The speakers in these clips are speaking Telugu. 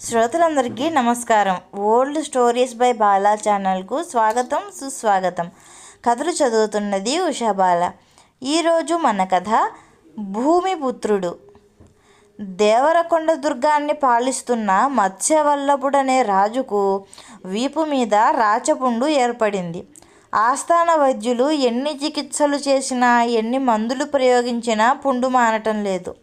శ్రోతలందరికీ నమస్కారం. ఓల్డ్ స్టోరీస్ బై బాలా ఛానల్కు స్వాగతం సుస్వాగతం. కథలు చదువుతున్నది ఉషాబాల. ఈరోజు మన కథ భూమిపుత్రుడు దేవరకొండ దుర్గాన్ని పాలిస్తున్న మత్స్యవల్లభుడనే రాజుకు వీపు మీద రాచపుండు ఏర్పడింది. ఆస్థాన వైద్యులు ఎన్ని చికిత్సలు చేసినా ఎన్ని మందులు ప్రయోగించినా పుండు మానటం లేదు.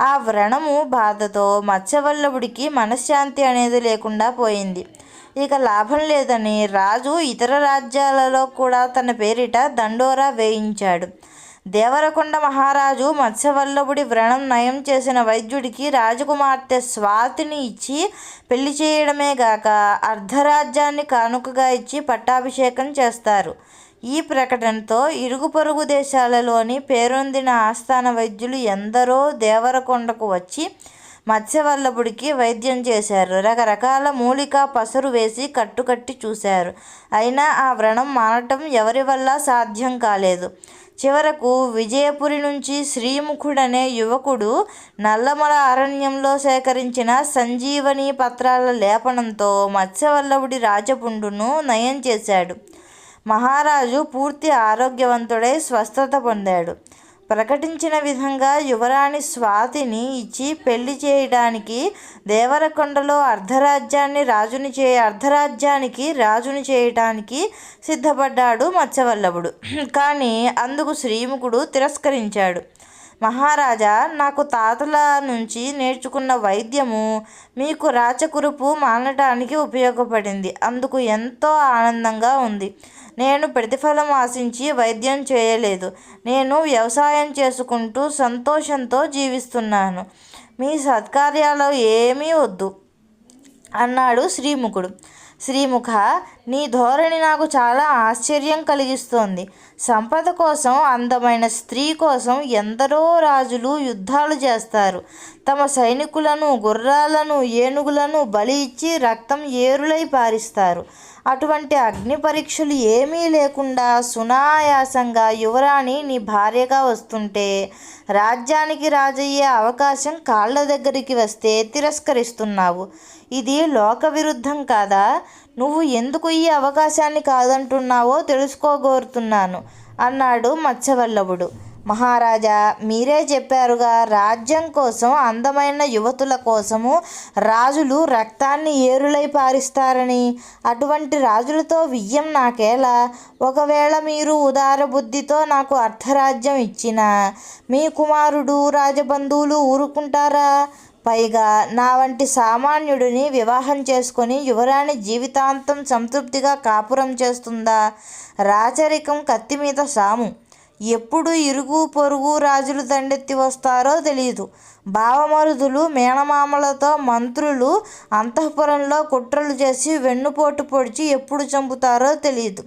ఆ వ్రణము బాధతో మత్స్యవల్లభుడికి మనశ్శాంతి అనేది లేకుండా పోయింది. ఇక లాభం లేదని రాజు ఇతర రాజ్యాలలో కూడా తన పేరిట దండోరా వేయించాడు. దేవరకొండ మహారాజు మత్స్యవల్లభుడి వ్రణం నయం చేసిన వైద్యుడికి రాజకుమార్తె స్వాతిని ఇచ్చి పెళ్ళి చేయడమే గాక అర్ధరాజ్యాన్ని కానుకగా ఇచ్చి పట్టాభిషేకం చేస్తారు. ఈ ప్రకటనతో ఇరుగు పొరుగు దేశాలలోని పేరొందిన ఆస్థాన వైద్యులు ఎందరో దేవరకొండకు వచ్చి మత్స్యవల్లభుడికి వైద్యం చేశారు. రకరకాల మూలిక పసరు వేసి కట్టుకట్టి చూశారు. అయినా ఆ వ్రణం మానటం ఎవరి వల్ల సాధ్యం కాలేదు. చివరకు విజయపురి నుంచి శ్రీముఖుడనే యువకుడు నల్లమల అరణ్యంలో సేకరించిన సంజీవని పత్రాల లేపనంతో మత్స్యవల్లభుడి రాజపుండును నయం చేశాడు. మహారాజు పూర్తి ఆరోగ్యవంతుడై స్వస్థత పొందాడు. ప్రకటించిన విధంగా యువరాణి స్వాతిని ఇచ్చి పెళ్ళి చేయడానికి దేవరకొండలో అర్ధరాజ్యాన్ని రాజుని చే అర్ధరాజ్యానికి రాజుని చేయటానికి సిద్ధపడ్డాడు మత్స్యవల్లభుడు. కానీ అందుకు శ్రీముఖుడు తిరస్కరించాడు. మహారాజా నాకు తాతల నుంచి నేర్చుకున్న వైద్యము మీకు రాచకురుపు మానటానికి ఉపయోగపడింది. అందుకు ఎంతో ఆనందంగా ఉంది. నేను ప్రతిఫలం ఆశించి వైద్యం చేయలేదు. నేను వ్యవసాయం చేసుకుంటూ సంతోషంతో జీవిస్తున్నాను. మీ సత్కార్యాలు ఏమీ వద్దు అన్నాడు శ్రీముఖుడు. శ్రీముఖ నీ ధోరణి నాకు చాలా ఆశ్చర్యం కలిగిస్తోంది. సంపద కోసం అందమైన స్త్రీ కోసం ఎందరో రాజులు యుద్ధాలు చేస్తారు. తమ సైనికులను గుర్రాలను ఏనుగులను బలి ఇచ్చి రక్తం ఏరులై పారిస్తారు. అటువంటి అగ్ని పరీక్షలు ఏమీ లేకుండా సునాయాసంగా యువరాణి నీ భార్యగా వస్తుంటే రాజ్యానికి రాజయ్యే అవకాశం కాళ్ళ దగ్గరికి వస్తే తిరస్కరిస్తున్నావు. ఇది లోక విరుద్ధం కాదా? నువ్వు ఎందుకు ఈ అవకాశాన్ని కాదంటున్నావో తెలుసుకోగోరుతున్నాను. అన్నాడు మత్స్యవల్లభుడు. మహారాజా మీరే చెప్పారుగా రాజ్యం కోసం అందమైన యువతుల కోసము రాజులు రక్తాన్ని ఏరులై పారిస్తారని. అటువంటి రాజులతో వియ్యం నాకేలా? ఒకవేళ మీరు ఉదార బుద్ధితో నాకు అర్ధరాజ్యం ఇచ్చినా మీ కుమారుడు రాజబంధువులు ఊరుకుంటారా? పైగా నా వంటి సామాన్యుడిని వివాహం చేసుకొని యువరాణి జీవితాంతం సంతృప్తిగా కాపురం చేస్తుందా? రాచరికం కత్తి మీద సాము. ఎప్పుడు ఇరుగు పొరుగు రాజులు దండెత్తి వస్తారో తెలియదు బావమరుదులు మేనమామలతో మంత్రులు అంతఃపురంలో కుట్రలు చేసి వెన్నుపోటు పొడిచి ఎప్పుడు చంపుతారో తెలియదు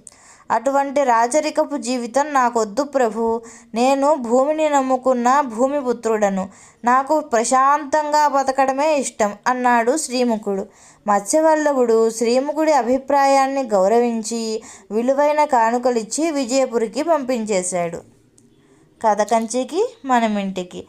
అటువంటి రాజరికపు జీవితం నాకొద్దు ప్రభు. నేను భూమిని నమ్ముకున్న భూమిపుత్రుడను. నాకు ప్రశాంతంగా బతకడమే ఇష్టం అన్నాడు శ్రీముఖుడు. మత్స్యవల్లభుడు శ్రీముఖుడి అభిప్రాయాన్ని గౌరవించి విలువైన కానుకలిచ్చి విజయపురికి పంపించేశాడు. కథ కంచికి మనమింటికి. ఇంటికి